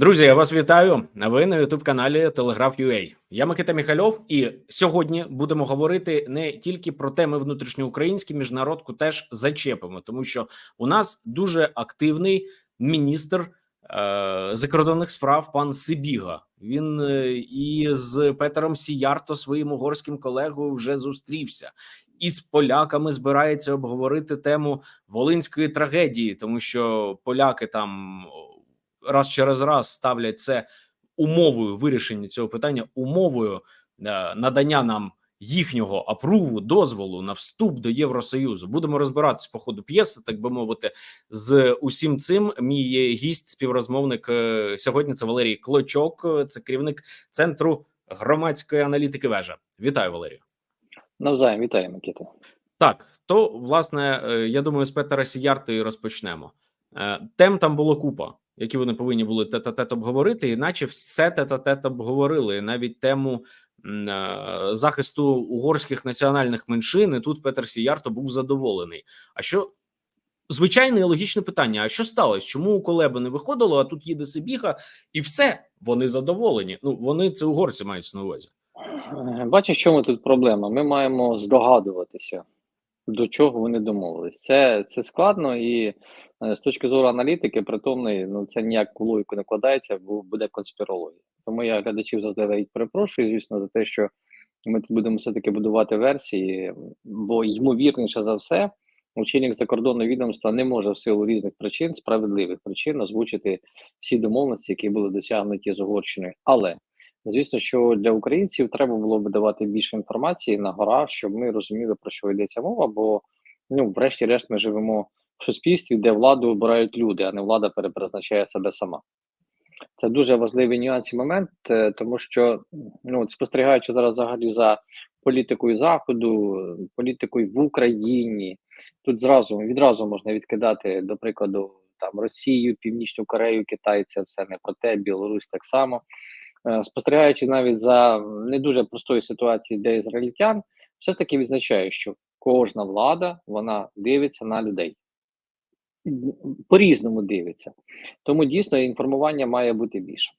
Друзі, я вас вітаю. Ви на youtube каналі Телеграф.ua. Я Микита Міхальов, і сьогодні будемо говорити не тільки про теми внутрішньоукраїнські, міжнародку теж зачепимо, тому що у нас дуже активний міністр е, закордонних справ пан Сибіга. Він е, і з Петером Сіярто, своїм угорським колегою, вже зустрівся. І з поляками збирається обговорити тему волинської трагедії, тому що поляки там раз через раз ставлять це умовою вирішення цього питання, умовою е, надання нам їхнього апруву, дозволу на вступ до Євросоюзу. Будемо розбиратись по ходу п'єси, так би мовити, з усім цим. Мій гість, співрозмовник е, сьогодні. Це Валерій Клочок, це керівник центру громадської аналітики. Вежа. Вітаю, Валерію. Навзаєм вітаю, Микита. Так, то власне, е, я думаю, з Петера Сіярто і розпочнемо. Е, Тем там було купа, які вони повинні були тет-а-тет обговорити, іначе все тет-а-тет обговорили. Навіть тему е, захисту угорських національних меншин. І тут Петер Сіярто був задоволений. А що звичайне і логічне питання: а що сталося? Чому у Колеби не виходило? А тут їде Сибіга, і все вони задоволені. Ну вони це угорці мають на увазі. Бачиш, в чому тут проблема? Ми маємо здогадуватися, до чого вони домовились. Це, це складно і е, з точки зору аналітики, притомної, ну це ніяк в логіку не вкладається, бо буде конспірологія. Тому я глядачів заздалегідь перепрошую, звісно, за те, що ми тут будемо все-таки будувати версії, бо ймовірніше за все, очільник закордонного відомства не може в силу різних причин, справедливих причин, озвучити всі домовленості, які були досягнуті з Угорщиною. Але Звісно, що для українців треба було б давати більше інформації на гора, щоб ми розуміли, про що йдеться мова. Бо, ну, врешті-решт, ми живемо в суспільстві, де владу обирають люди, а не влада перепризначає себе сама. Це дуже важливий нюанс і момент, е, тому що ну, спостерігаючи зараз взагалі за політикою Заходу, політикою в Україні, тут зразу відразу можна відкидати, до прикладу, там Росію, Північну Корею, Китай, це все не про те, Білорусь так само. Е, спостерігаючи навіть за не дуже простою ситуацією для ізраїльтян, все таки відзначаю, що кожна влада вона дивиться на людей. По-різному дивиться. Тому дійсно інформування має бути більше.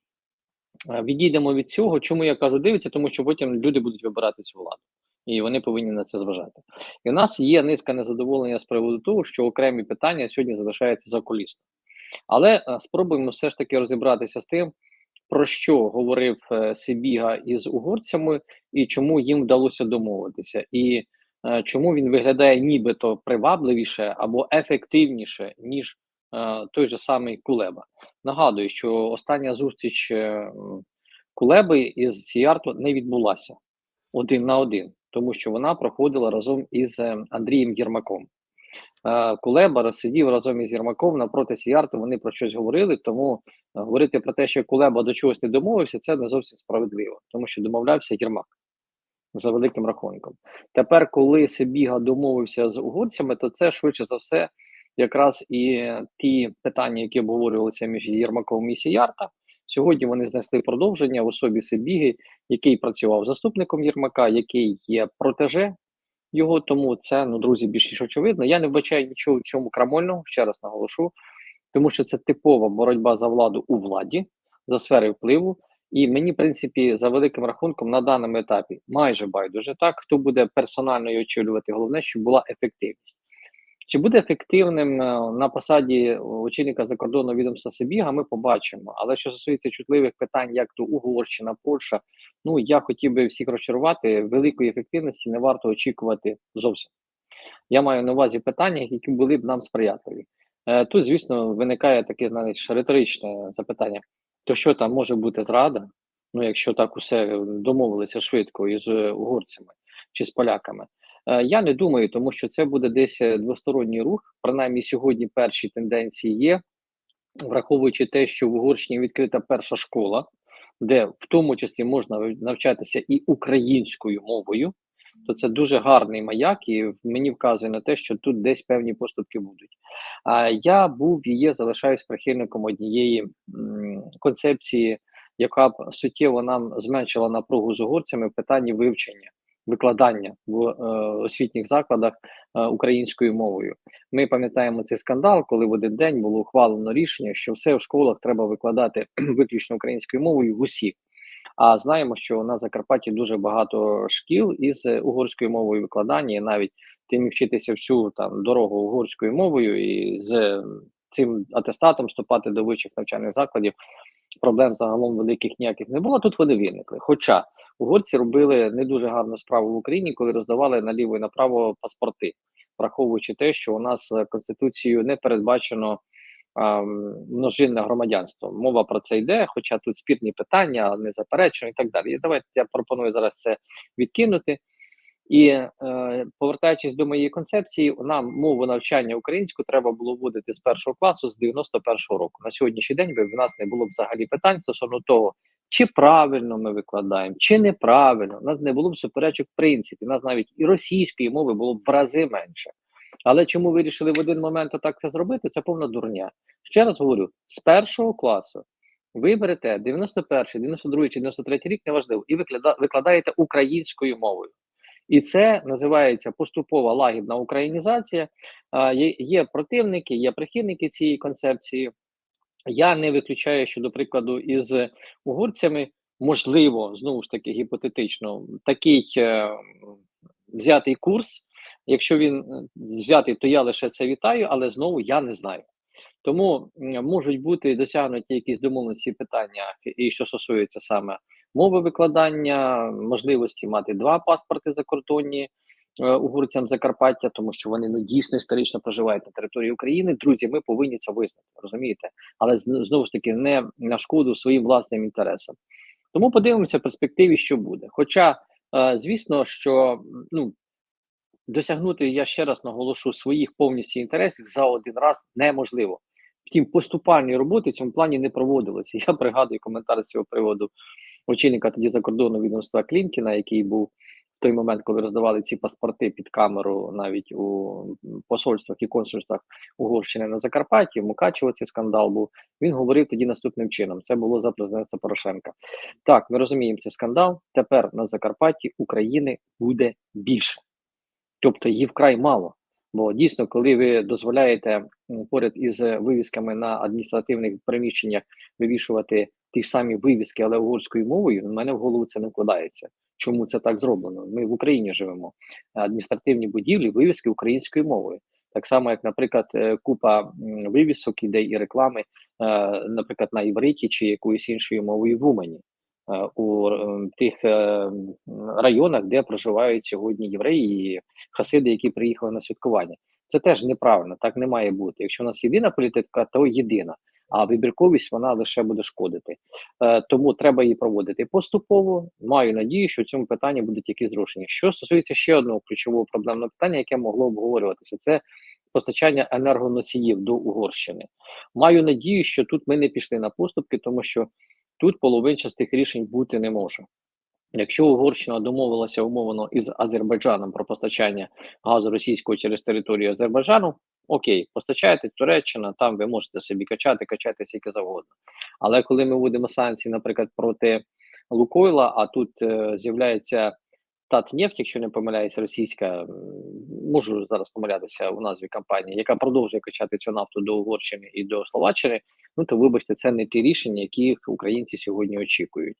Е, Відійдемо від цього. Чому я кажу дивиться? Тому що потім люди будуть вибирати цю владу. І вони повинні на це зважати. І у нас є низка незадоволення з приводу того, що окремі питання сьогодні залишаються за колісно. Але е, спробуємо все ж таки розібратися з тим, про що говорив е, Сибіга із угорцями, і чому їм вдалося домовитися, і е, чому він виглядає нібито привабливіше або ефективніше, ніж е, той же самий Кулеба. Нагадую, що остання зустріч е, Кулеби із Сіярто не відбулася один на один, тому що вона проходила разом із е, Андрієм Єрмаком. Кулеба сидів разом із Єрмаком напроти Сіярто, вони про щось говорили, тому говорити про те, що Кулеба до чогось не домовився, це не зовсім справедливо, тому що домовлявся Єрмак за великим рахунком. Тепер, коли Сибіга домовився з угорцями, то це швидше за все якраз і ті питання, які обговорювалися між Єрмаком і Сіярта. Сьогодні вони знесли продовження в особі Сибіги, який працював заступником Єрмака, який є протеже його. Тому це ну друзі більш ніж очевидно. Я не вбачаю нічого в цьому крамольного, ще раз наголошу, тому що це типова боротьба за владу у владі, за сфери впливу. І мені, в принципі, за великим рахунком на даному етапі майже байдуже так, хто буде персонально очолювати. Головне, щоб була ефективність. Чи буде ефективним е, на посаді очільника закордонного відомства Сибіга, ми побачимо. Але що стосується чутливих питань, як то Угорщина, Польща, ну я хотів би всіх розчарувати, великої ефективності не варто очікувати зовсім. Я маю на увазі питання, які були б нам сприятливі. Е, Тут, звісно, виникає таке навіть риторичне запитання: то що там може бути зрада? Ну, якщо так усе домовилися швидко із угорцями чи з поляками. Е, Я не думаю, тому що це буде десь е, двосторонній рух. Принаймні, сьогодні перші тенденції є, враховуючи те, що в Угорщині відкрита перша школа, де в тому числі можна навчатися і українською мовою, то це дуже гарний маяк, і мені вказує на те, що тут десь певні поступки будуть. А я був і є, залишаюсь прихильником однієї концепції, яка б суттєво нам зменшила напругу з угорцями в питанні вивчення викладання в е, освітніх закладах е, українською мовою. Ми пам'ятаємо цей скандал, коли в один день було ухвалено рішення, що все в школах треба викладати виключно українською мовою в усіх. А знаємо, що на Закарпатті дуже багато шкіл із е, угорською мовою викладання, і навіть тим вчитися всю там дорогу угорською мовою і з цим атестатом вступати до вищих навчальних закладів. Проблем загалом великих ніяких не було. Тут вони виникли. Хоча угорці робили не дуже гарну справу в Україні, коли роздавали наліво і направо паспорти, враховуючи те, що у нас е, конституцією не передбачено а, множинне громадянство. Мова про це йде, хоча тут спірні питання, не заперечено і так далі. І давайте я пропоную зараз це відкинути. І е, повертаючись до моєї концепції, нам мову навчання українську треба було вводити з першого класу з 91-го року. На сьогоднішній день би в нас не було б взагалі питань стосовно того, чи правильно ми викладаємо, чи неправильно. У нас не було б суперечок в принципі. У нас навіть і російської мови було б в рази менше. Але чому вирішили в один момент так це зробити? Це повна дурня. Ще раз говорю: з першого класу ви берете 91, 92 чи 93 рік, неважливо, і виклада- викладаєте українською мовою. І це називається поступова лагідна українізація. Є противники, є прихильники цієї концепції. Я не виключаю, що, до прикладу, із угорцями можливо, знову ж таки, гіпотетично, такий е, взятий курс. Якщо він е, взятий, то я лише це вітаю, але знову я не знаю. Тому можуть бути досягнуті якісь домовленості в питаннях, і що стосується саме мови викладання, можливості мати два паспорти закордонні угорцям Закарпаття, тому що вони ну дійсно історично проживають на території України. Друзі, ми повинні це визнати, розумієте? Але знову ж таки не на шкоду своїм власним інтересам. Тому подивимося в перспективі, що буде. Хоча, е, звісно, що ну досягнути, я ще раз наголошу, своїх повністю інтересів за один раз неможливо. Втім, поступальні роботи в цьому плані не проводилися. Я пригадую коментар з цього приводу очільника тоді закордонного відомства Клімкіна, який був той момент, коли роздавали ці паспорти під камеру навіть у посольствах і консульствах Угорщини на Закарпатті, в Мукачево цей скандал був. Він говорив тоді наступним чином: це було за президентства Порошенка. Так, ми розуміємо цей скандал. Тепер на Закарпатті України буде більше, тобто її вкрай мало. Бо дійсно, коли ви дозволяєте поряд із вивісками на адміністративних приміщеннях вивішувати ті ж самі вивіски, але угорською мовою, в мене в голову це не вкладається. Чому це так зроблено? Ми в Україні живемо. Адміністративні будівлі, вивіски українською мовою. Так само, як, наприклад, е, купа вивісок іде і реклами, е, наприклад, на івриті чи якоюсь іншою мовою в Умані. е, У тих районах, де проживають сьогодні євреї і хасиди, які приїхали на святкування. Це теж неправильно, так не має бути. Якщо у нас єдина політика, то єдина, а вибірковість вона лише буде шкодити. Е, тому треба її проводити поступово. Маю надію, що в цьому питанні будуть якісь зрушення. Що стосується ще одного ключового проблемного питання, яке могло обговорюватися, це постачання енергоносіїв до Угорщини. Маю надію, що тут ми не пішли на поступки, тому що тут половинчастих рішень бути не може. Якщо Угорщина домовилася умовно із Азербайджаном про постачання газу російського через територію Азербайджану, окей, постачаєте Туреччина, там ви можете собі качати, качати скільки завгодно. Але коли ми вводимо санкції, наприклад, проти Лукойла, а тут е, з'являється Татнефть, якщо не помиляюся, російська, можу зараз помилятися у назві компанії, яка продовжує качати цю нафту до Угорщини і до Словаччини, ну то вибачте, це не ті рішення, які українці сьогодні очікують.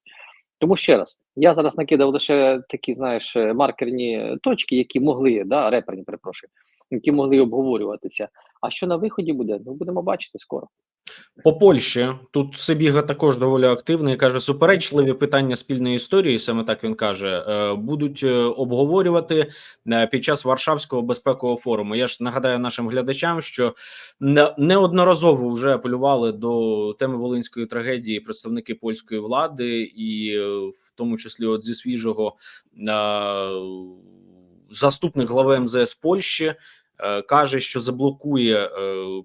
Тому ще раз, я зараз накидав лише такі, знаєш, маркерні точки, які могли, да, реперні, перепрошую, які могли обговорюватися. А що на виході буде? Ну будемо бачити скоро. По Польщі тут Сибіга також доволі активний. каже, суперечливі питання спільної історії, саме так він каже, е, будуть е, обговорювати е, під час Варшавського безпекового форуму. Я ж нагадаю нашим глядачам, що неодноразово вже апелювали до теми волинської трагедії представники польської влади, і в тому числі, от зі свіжого заступник глави МЗС Польщі каже, що заблокує е,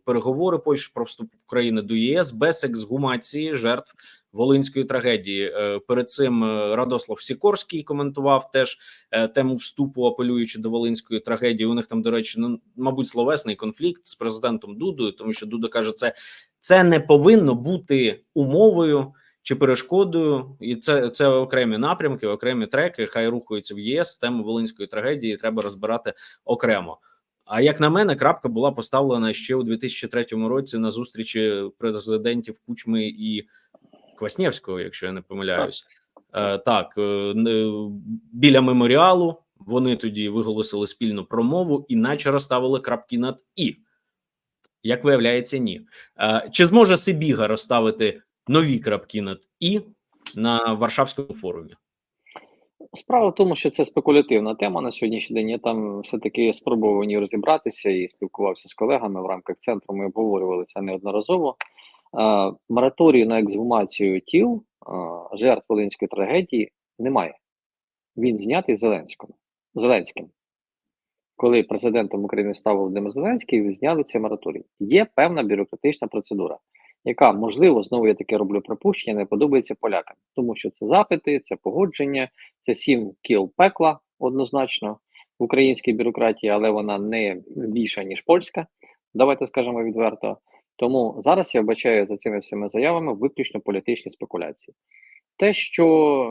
переговори Польщі про вступ України до ЄС без ексгумації жертв волинської трагедії. Е, Перед цим е, Радослав Сікорський коментував теж е, тему вступу, апелюючи до волинської трагедії. У них там, до речі, ну мабуть, словесний конфлікт з президентом Дудою, тому що Дуда каже, це, це не повинно бути умовою. чи перешкодою, і це це окремі напрямки, окремі треки. Хай рухаються в ЄС. Тему волинської трагедії треба розбирати окремо. А як на мене, крапка була поставлена ще у 2003 році на зустрічі президентів Кучми і Кваснєвського, якщо я не помиляюсь. Е, так, е, біля меморіалу вони тоді виголосили спільну промову і наче розставили крапки над і. Як виявляється, ні. Е, чи зможе Сибіга розставити нові крапки над і на Варшавському форумі? Справа в тому, що це спекулятивна тема на сьогоднішній день. Я там все-таки спробував в ній розібратися і спілкувався з колегами в рамках центру. Ми обговорювали це неодноразово. А, Мораторію на ексгумацію тіл жертв Волинської трагедії немає. Він знятий Зеленським. Зеленським. Коли президентом України став Володимир Зеленський, зняли цей мораторій. Є певна бюрократична процедура, яка, можливо, знову я таке роблю припущення, не подобається полякам, тому що це запити, це погодження, це сім кіл пекла однозначно в українській бюрократії, але вона не більша ніж польська. Давайте скажемо відверто. Тому зараз я вбачаю за цими всіма заявами виключно політичні спекуляції. Те, що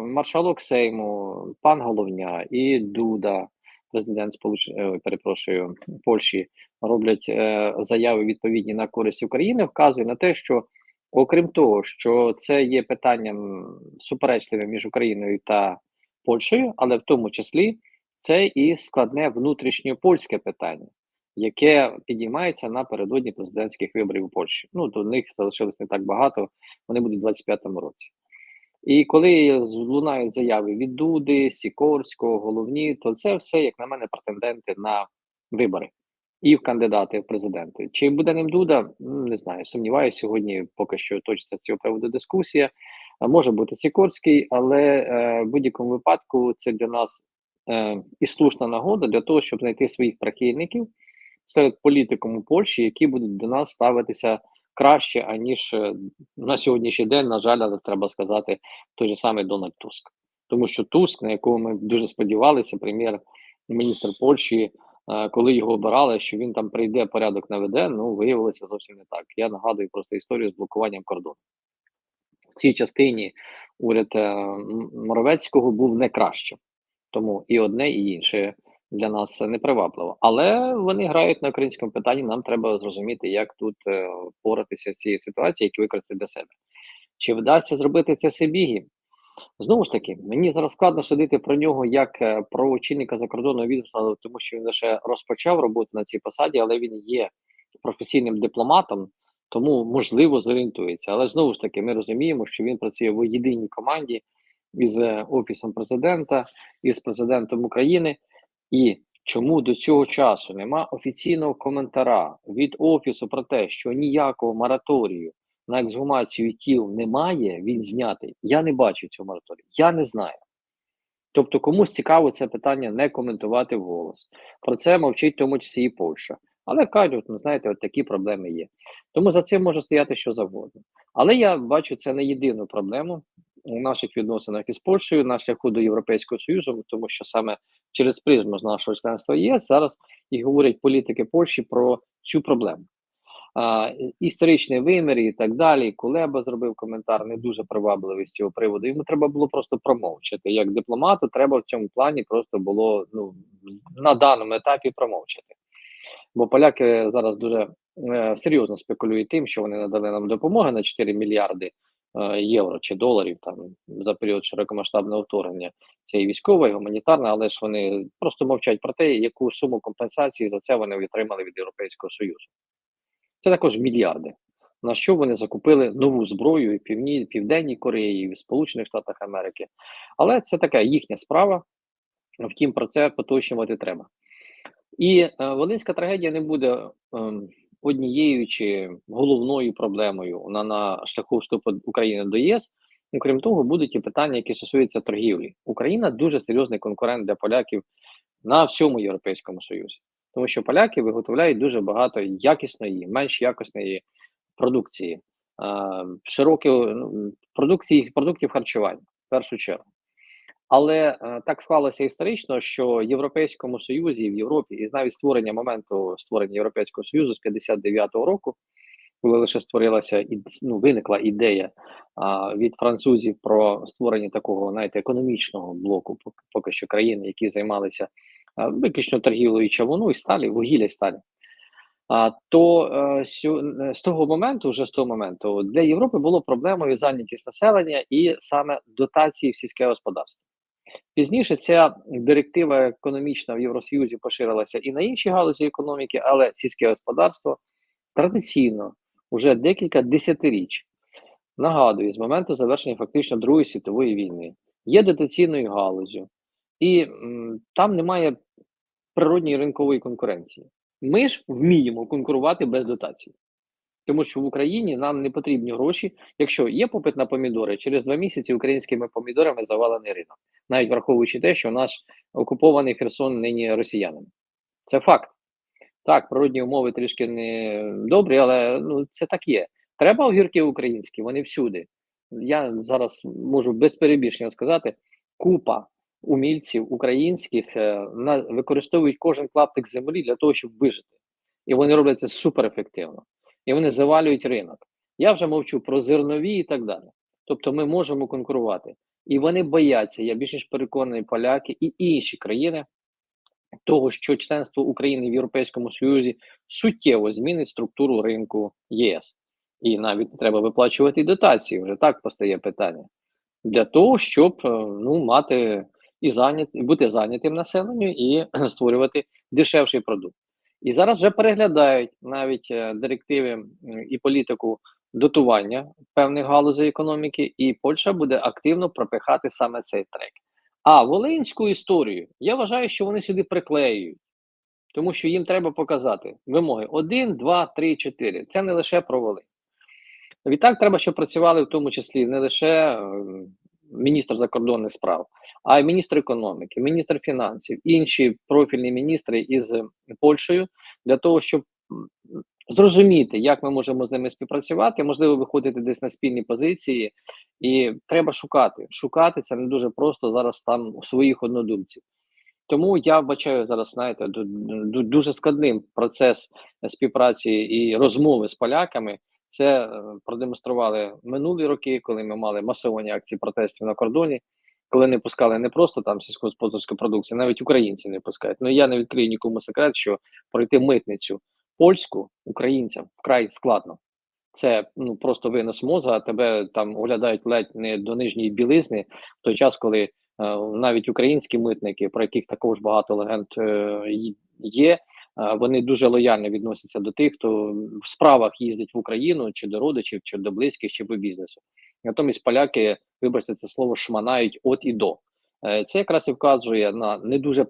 маршалок Сейму, пан Головня і Дуда, президент Сполуч... е, перепрошую Польщі, роблять е, заяви відповідні на користь України, вказує на те, що окрім того, що це є питанням суперечливим між Україною та Польщею, але в тому числі це і складне внутрішньопольське питання, яке підіймається напередодні президентських виборів у Польщі. Ну до них залишилось не так багато. Вони будуть у 25-му році. І коли лунають заяви від Дуди, Сікорського, головні, то це все, як на мене, претенденти на вибори і в кандидати в президенти. Чи буде ним Дуда? Не знаю. Сумніваюся, сьогодні поки що точиться з цього приводу дискусія. Може бути Сікорський, але е, в будь-якому випадку це для нас е, і слушна нагода для того, щоб знайти своїх прихильників серед політиків у Польщі, які будуть до нас ставитися краще, аніж е, на сьогоднішній день, на жаль, але треба сказати, той же самий Дональд Туск. Тому що Туск, на якого ми дуже сподівалися, прем'єр-міністр Польщі, е, коли його обирали, що він там прийде, порядок наведе, ну виявилося зовсім не так. Я нагадую просто історію з блокуванням кордону. В цій частині уряд е, Моровецького був не кращим. Тому і одне, і інше для нас непривабливо. Але вони грають на українському питанні. Нам треба зрозуміти, як тут е, впоратися з цією ситуацією, які використати для себе. Чи вдасться зробити це Сибігі? Знову ж таки, мені зараз складно судити про нього як е, про очільника закордонного відомства, тому що він лише розпочав роботу на цій посаді, але він є професійним дипломатом, тому можливо зорієнтується. Але знову ж таки, ми розуміємо, що він працює в єдиній команді із е, офісом президента, із президентом України. І чому до цього часу нема офіційного коментара від офісу про те, що ніякого мораторію на ексгумацію тіл немає, він знятий. Я не бачу цього мораторію. Я не знаю. Тобто, комусь цікаво це питання не коментувати вголос. Про це мовчить в тому числі і Польща. Але кажуть, ну знаєте, от такі проблеми є. Тому за цим може стояти що завгодно. Але я бачу це не єдину проблему у наших відносинах із Польщею на шляху до Європейського Союзу, тому що саме через призму з нашого членства ЄС зараз і говорять політики Польщі про цю проблему. А, історичний вимір і так далі. Кулеба зробив коментар не дуже привабливий з цього приводу. Йому треба було просто промовчати. Як дипломату, треба в цьому плані просто було ну на даному етапі промовчати. Бо поляки зараз дуже е, серйозно спекулюють тим, що вони надали нам допомоги на 4 мільярди євро чи доларів там за період широкомасштабного вторгнення. Це і військова, і гуманітарна, але ж вони просто мовчать про те, яку суму компенсації за це вони отримали від Європейського Союзу. Це також мільярди. На що вони закупили нову зброю і Півні, Південній Кореї, і в Сполучених Штатах Америки. Але це така їхня справа. Втім, про це поточнювати треба. І е, Волинська трагедія не буде е, однією чи головною проблемою на, на шляху вступу України до ЄС. Окрім того, будуть і питання, які стосуються торгівлі. Україна дуже серйозний конкурент для поляків на всьому Європейському Союзі, тому що поляки виготовляють дуже багато якісної, менш якісної продукції, широкі ну, продукції продуктів харчування в першу чергу. Але е, так склалося історично, що в Європейському Союзі в Європі, і навіть створення моменту створення Європейського Союзу з 59-го року, коли лише створилася ну, виникла ідея а, від французів про створення такого, знаєте, економічного блоку, поки, що країни, які займалися а, виключно торгівлею чавуну і сталі, вугілля і сталі. А то е, сю, е, з того моменту, вже з того моменту, для Європи було проблемою зайнятість населення і саме дотації в сільське господарство. Пізніше ця директива економічна в Євросоюзі поширилася і на інші галузі економіки, але сільське господарство традиційно вже декілька десятиріч нагадую, з моменту завершення фактично Другої світової війни є дотаційною галузю, і м, там немає природньої ринкової конкуренції. Ми ж вміємо конкурувати без дотацій. Тому що в Україні нам не потрібні гроші. Якщо є попит на помідори, через два місяці українськими помідорами завалений ринок, навіть враховуючи те, що наш окупований Херсон нині росіянами. Це факт. Так, природні умови трішки не добрі, але ну це так є. Треба огірки українські, вони всюди. Я зараз можу без перебільшення сказати: купа умільців українських е, використовують кожен клаптик землі для того, щоб вижити. І вони роблять це суперефективно. І вони завалюють ринок. Я вже мовчу про зернові і так далі. Тобто ми можемо конкурувати. І вони бояться, я більш ніж переконаний, поляки і інші країни того, що членство України в Європейському Союзі суттєво змінить структуру ринку ЄС. І навіть треба виплачувати дотації. Вже так постає питання для того, щоб е, ну мати і зайнят, бути зайнятим населенню і створювати дешевший продукт. І зараз вже переглядають навіть е, директиви і політику дотування певних галузей економіки, і Польща буде активно пропихати саме цей трек. А волинську історію я вважаю, що вони сюди приклеюють, тому що їм треба показати вимоги 1, 2, 3, 4. Це не лише про Волинь. Відтак треба, щоб працювали в тому числі не лише міністр закордонних справ, а й міністр економіки, міністр фінансів, інші профільні міністри із Польщею для того, щоб зрозуміти, як ми можемо з ними співпрацювати, можливо, виходити десь на спільні позиції, і треба шукати. Шукати це не дуже просто зараз там у своїх однодумців. Тому я бачаю зараз, знаєте, ду- ду- дуже складним процес співпраці і розмови з поляками. Це е, продемонстрували минулі роки, коли ми мали масовані акції протестів на кордоні, коли не пускали не просто там сільськогосподарську продукцію, навіть українці не пускають. Ну я не відкрию нікому секрет, що пройти митницю польську українцям вкрай складно. Це ну просто винос мозга, тебе там оглядають ледь не до нижньої білизни в той час, коли е, навіть українські митники, про яких також багато легенд е, є, вони дуже лояльно відносяться до тих, хто в справах їздить в Україну, чи до родичів, чи до близьких, чи по бізнесу. Натомість поляки, вибачте це слово, шманають от і до. Е, Це якраз і вказує на не дуже е,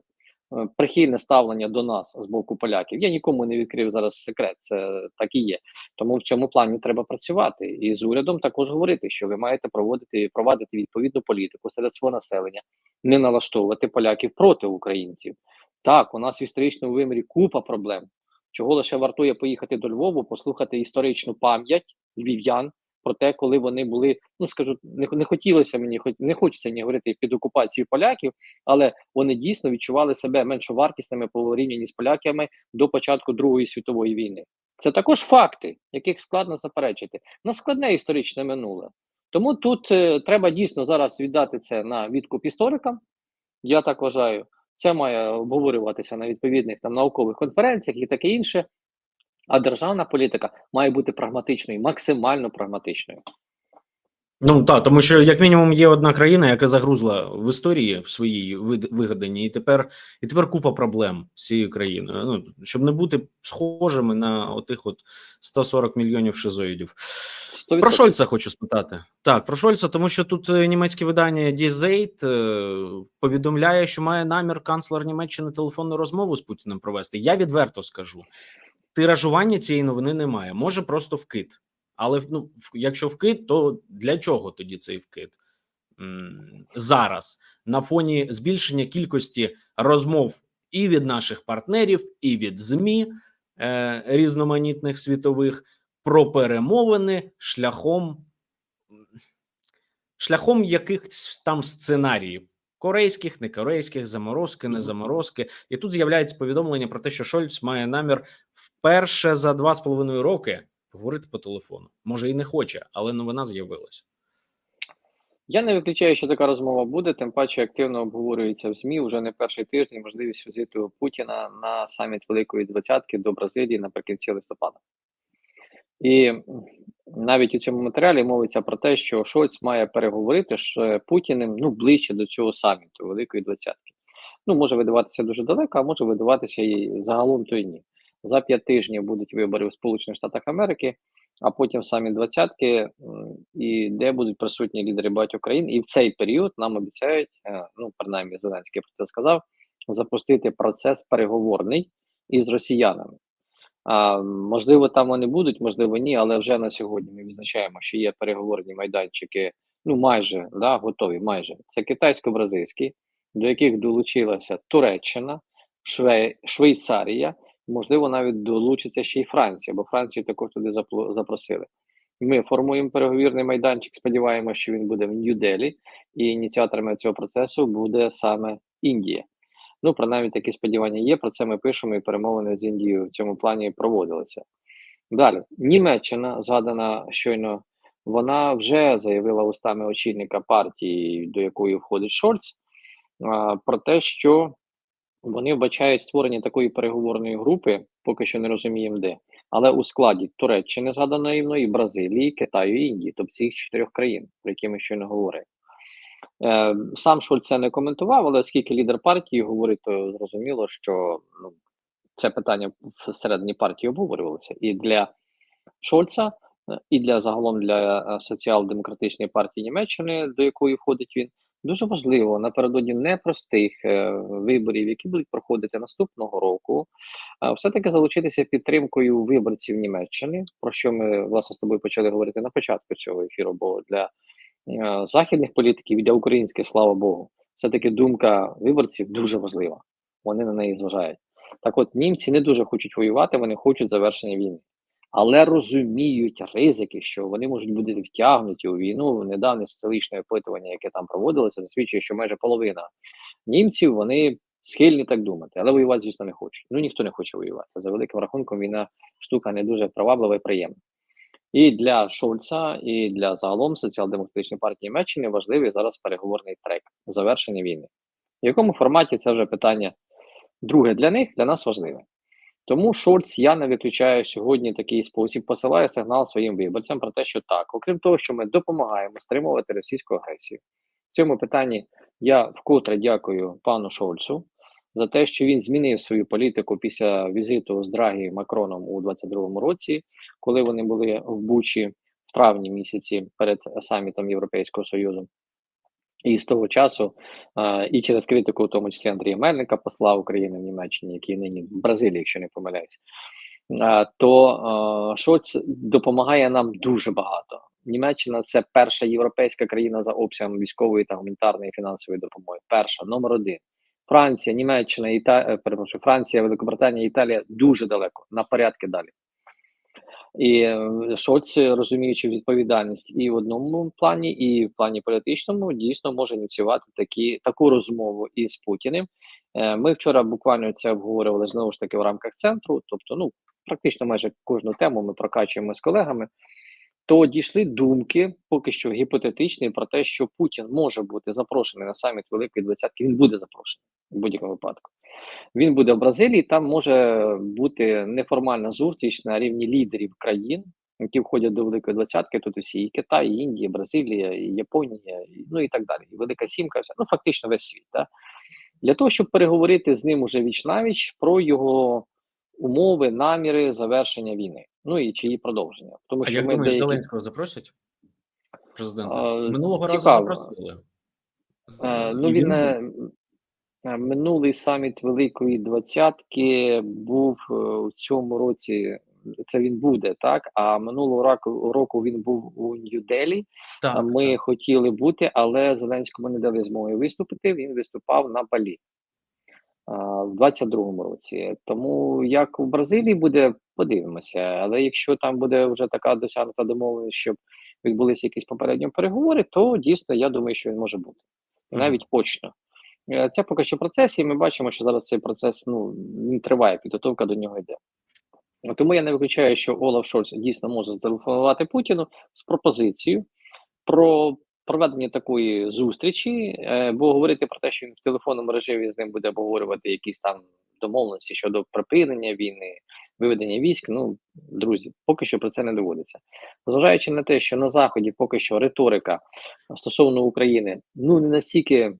прихильне ставлення до нас з боку поляків. Я нікому не відкрив зараз секрет, це так і є. Тому в цьому плані треба працювати і з урядом також говорити, що ви маєте проводити провадити відповідну політику серед свого населення, не налаштовувати поляків проти українців. Так, у нас в історичному вимірі купа проблем. Чого лише вартує поїхати до Львову, послухати історичну пам'ять львів'ян про те, коли вони були. Ну скажу, не, не хотілося мені, не хочеться мені говорити під окупацією поляків, але вони дійсно відчували себе меншовартісними по порівнянні з поляками до початку Другої світової війни. Це також факти, яких складно заперечити. На складне історичне минуле. Тому тут е, треба дійсно зараз віддати це на відкуп історикам. Я так вважаю, це має обговорюватися на відповідних там наукових конференціях і таке інше. А державна політика має бути прагматичною, максимально прагматичною. Ну так, тому що як мінімум є одна країна, яка загрузла в історії в своїй вигаданні, і тепер і тепер купа проблем з цією країною. Ну щоб не бути схожими на отих от 140 мільйонів шизоїдів. 100%. Про Шольца хочу спитати. Так, про Шольца, тому що тут е, німецьке видання Die Zeit е, повідомляє, що має намір канцлер Німеччини телефонну розмову з Путіним провести. Я відверто скажу: тиражування цієї новини немає. Може просто вкид. Але ну, якщо вкид, то для чого тоді цей вкид? Зараз на фоні збільшення кількості розмов і від наших партнерів, і від ЗМІ е, різноманітних світових про перемовини шляхом шляхом якихось там сценаріїв корейських, не корейських, заморозки, не заморозки. І тут з'являється повідомлення про те, що Шольц має намір вперше за два з половиною роки говорити по телефону. Може і не хоче, але новина з'явилася. Я не виключаю, що така розмова буде, тим паче активно обговорюється в ЗМІ вже не перший тиждень можливість візиту Путіна на саміт Великої Двадцятки до Бразилії наприкінці листопада. І навіть у цьому матеріалі мовиться про те, що Шольц має переговорити з Путіним ну, ближче до цього саміту Великої Двадцятки. Ну, може видаватися дуже далеко, а може видаватися і загалом то й ні. За п'ять тижнів будуть вибори в Сполучених Штатах Америки, а потім самі двадцятки, і де будуть присутні лідери багатьох країн. І в цей період нам обіцяють, е, ну принаймні Зеленський про це сказав, запустити процес переговорний із росіянами. А, Можливо, там вони будуть, можливо, ні, але вже на сьогодні ми відзначаємо, що є переговорні майданчики, ну майже да, готові. Майже це китайсько-бразильські, до яких долучилася Туреччина, Шве... Швейцарія, можливо, навіть долучиться ще й Франція, бо Францію також туди запросили. Ми формуємо переговірний майданчик. Сподіваємося, що він буде в Нью-Делі, і ініціаторами цього процесу буде саме Індія. Ну, принаймні, такі сподівання є. Про це ми пишемо, і перемовини з Індією в цьому плані проводилися. Далі, Німеччина, згадана щойно, вона вже заявила устами очільника партії, до якої входить Шольц, про те, що вони вбачають створення такої переговорної групи, поки що не розуміємо де, але у складі Туреччини, згаданої мною, Бразилії, Китаю і Індії, тобто цих чотирьох країн, про які ми щойно говоримо. Е, сам Шольц це не коментував, але оскільки лідер партії говорить, то зрозуміло, що ну, це питання всередині партії обговорювалося. І для Шольца, е, і для загалом для е, соціал-демократичної партії Німеччини, до якої входить він, дуже важливо напередодні непростих виборів, які будуть проходити наступного року, все-таки залучитися підтримкою виборців Німеччини, про що ми власне з тобою почали говорити на початку цього ефіру, бо для Е, західних політиків і для українських, слава Богу, все-таки думка виборців дуже важлива. Вони на неї зважають. Так от німці не дуже хочуть воювати, вони хочуть завершення війни. Але розуміють ризики, що вони можуть бути втягнуті у війну. Недавнє соціологічне опитування, яке там проводилося, засвідчує, що майже половина німців вони схильні так думати, але воювати, звісно, не хочуть. Ну ніхто не хоче воювати. За великим рахунком, війна штука не дуже приваблива і приємна. І для Шольца, і для загалом соціал-демократичної партії Німеччини важливий зараз переговорний трек завершення війни. В якому форматі це вже питання друге для них, для нас важливе. Тому Шольц я не виключаю сьогодні такий спосіб, посилає сигнал своїм виборцям про те, що так, окрім того, що ми допомагаємо стримувати російську агресію. В цьому питанні я вкотре дякую пану Шольцу за те, що він змінив свою політику після візиту з Драгі Макроном у 22-му році, коли вони були в Бучі в травні місяці перед самітом Європейського Союзу. І з того часу, і через критику, в тому числі Андрія Мельника, посла України в Німеччині, який нині в Бразилії, якщо не помиляюсь, то а, Шоц допомагає нам дуже багато. Німеччина це перша європейська країна за обсягом військової та гуманітарної фінансової допомоги. Перша номер один. Франція, Німеччина, Іта... Е, перепрошую, Франція, Великобританія, Італія дуже далеко на порядки далі. І е, Шоць, розуміючи відповідальність і в одному плані, і в плані політичному, дійсно може ініціювати такі таку розмову із Путіним. Е, ми вчора буквально це обговорювали знову ж таки в рамках центру. Тобто, ну практично майже кожну тему ми прокачуємо з колегами то дійшли думки, поки що гіпотетичні, про те, що Путін може бути запрошений на саміт Великої Двадцятки. Він буде запрошений в будь-якому випадку. Він буде в Бразилії. Там може бути неформальна зустріч на рівні лідерів країн, які входять до Великої Двадцятки. Тут усі і Китай, і Індія, і Бразилія, і Японія, і, ну і так далі. І Велика Сімка, вся ну фактично весь світ. Да? Для того, щоб переговорити з ним уже віч навіч про його умови, наміри завершення війни. Ну і чиї продовження. Тому а що як ми думаєш, деякі... Зеленського запросять? Президента А, минулого цікаво. разу запросили. Е, І ну він е, е, минулий саміт Великої Двадцятки був е, у цьому році. Це він буде так. А минулого року року він був у Нью-Делі. Ми так. хотіли бути, але Зеленському не дали змоги виступити. Він виступав на Балі а, в 22-му році. Тому як у Бразилії буде, подивимося. Але якщо там буде вже така досягнута домовленість, щоб відбулися якісь попередні переговори, то дійсно я думаю, що він може бути і навіть очно. Е, Це поки що процес, і ми бачимо, що зараз цей процес ну він триває, підготовка до нього йде. Тому я не виключаю, що Олаф Шольц дійсно може зателефонувати Путіну з пропозицією про проведення такої зустрічі, е, бо говорити про те, що він в телефонному режимі з ним буде обговорювати якісь там домовленості щодо припинення війни, виведення військ. Ну, друзі, поки що про це не доводиться. Зважаючи на те, що на заході поки що риторика стосовно України ну не настільки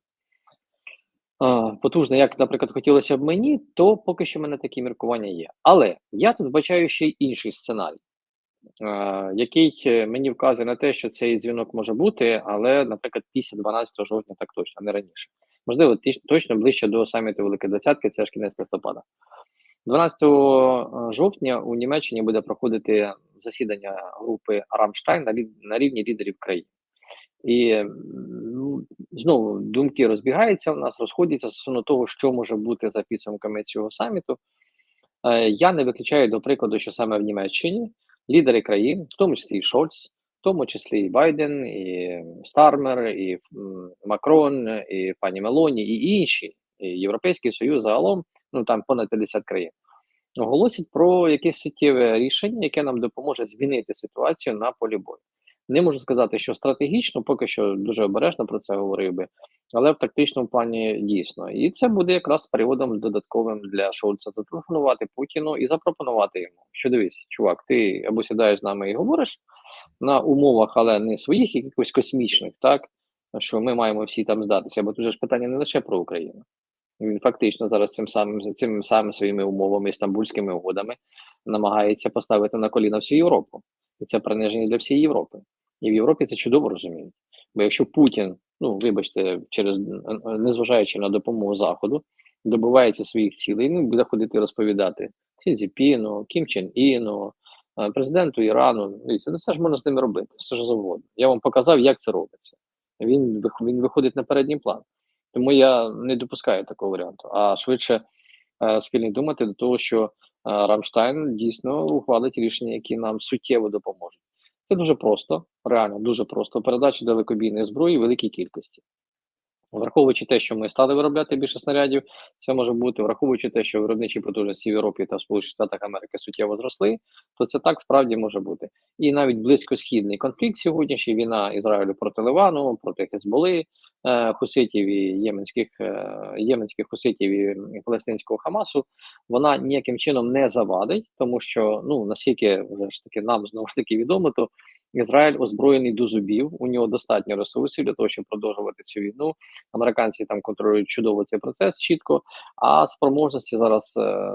потужна, як, наприклад, хотілося б мені, то поки що в мене такі міркування є. Але я тут бачаю ще й інший сценарій, який е, мені вказує на те, що цей дзвінок може бути, але, наприклад, після 12 жовтня так точно, не раніше. Можливо, точно ближче до саміту Великої Двадцятки, це ж кінець листопада. 12 жовтня у Німеччині буде проходити засідання групи Рамштайн на, рівні лідерів країн. І ну, знову думки розбігаються в нас, розходяться стосовно того, що може бути за підсумками цього саміту. Е, Я не виключаю до прикладу, що саме в Німеччині лідери країн, в тому числі і Шольц, в тому числі і Байден, і Стармер, і Макрон, і пані Мелоні, і інші, і Європейський Союз загалом, ну там понад 50 країн, оголосять про якесь суттєве рішення, яке нам допоможе змінити ситуацію на полі бою. Не можу сказати, що стратегічно, поки що дуже обережно про це говорив би, але в тактичному плані дійсно. І це буде якраз приводом додатковим для Шольца зателефонувати Путіну і запропонувати йому, що дивись, чувак, ти або сідаєш з нами і говориш на умовах, але не своїх якихось космічних, так що ми маємо всі там здатися, бо тут ж питання не лише про Україну. Він фактично зараз цим самим цим самими своїми умовами, стамбульськими угодами намагається поставити на коліна всю Європу. І це приниження для всієї Європи. І в Європі це чудово розуміють. Бо якщо Путін, ну вибачте, через незважаючи на допомогу Заходу, добивається своїх цілей, ну буде ходити розповідати Сінзіпіну, Кім Чен Іну, е, президенту Ірану. Дивіться, ну це ж можна з ними робити, все ж завгодно. Я вам показав, як це робиться. Він він виходить на передній план. Тому я не допускаю такого варіанту. А швидше е, схильний думати до того, що е, Рамштайн дійсно ухвалить рішення, які нам суттєво допоможуть. Це дуже просто, реально дуже просто. Передача далекобійної зброї в великій кількості. Враховуючи те, що ми стали виробляти більше снарядів, це може бути, враховуючи те, що виробничі потужності в Європі та в Сполучених Штатах Америки суттєво зросли, то це так справді може бути. І навіть близькосхідний конфлікт сьогоднішній війна Ізраїлю проти Ливану, проти Хезболи, хуситів і єменських, е, єменських хуситів і палестинського Хамасу, вона ніяким чином не завадить, тому що ну наскільки вже ж таки нам знову ж таки відомо, то Ізраїль озброєний до зубів, у нього достатньо ресурсів для того, щоб продовжувати цю війну. Американці там контролюють чудово цей процес чітко. А спроможності зараз е,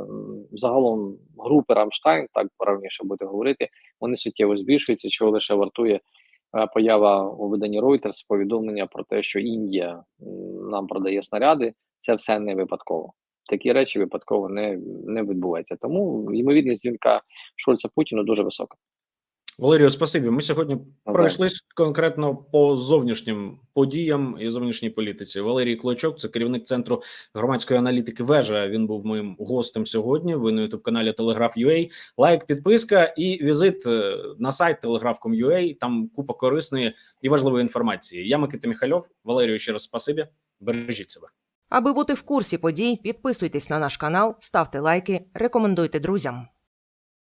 загалом групи Рамштайн, так правильніше буде говорити, вони суттєво збільшуються, чого лише вартує е, поява у виданні Reuters повідомлення про те, що Індія нам продає снаряди. Це все не випадково. Такі речі випадково не, не відбуваються. Тому ймовірність дзвінка Шольца Путіну дуже висока. Валерію, спасибі. Ми сьогодні Навзаєм. пройшлись конкретно по зовнішнім подіям і зовнішній політиці. Валерій Клочок, це керівник центру громадської аналітики. Вежа. Він був моїм гостем сьогодні. Ви на ютуб каналі Telegraph.ua. Лайк, підписка і візит е, на сайт telegraph.com.ua. Там купа корисної і важливої інформації. Я Микита Міхальов. Валерію, ще раз спасибі. Бережіть себе. Аби бути в курсі подій, підписуйтесь на наш канал, ставте лайки, рекомендуйте друзям.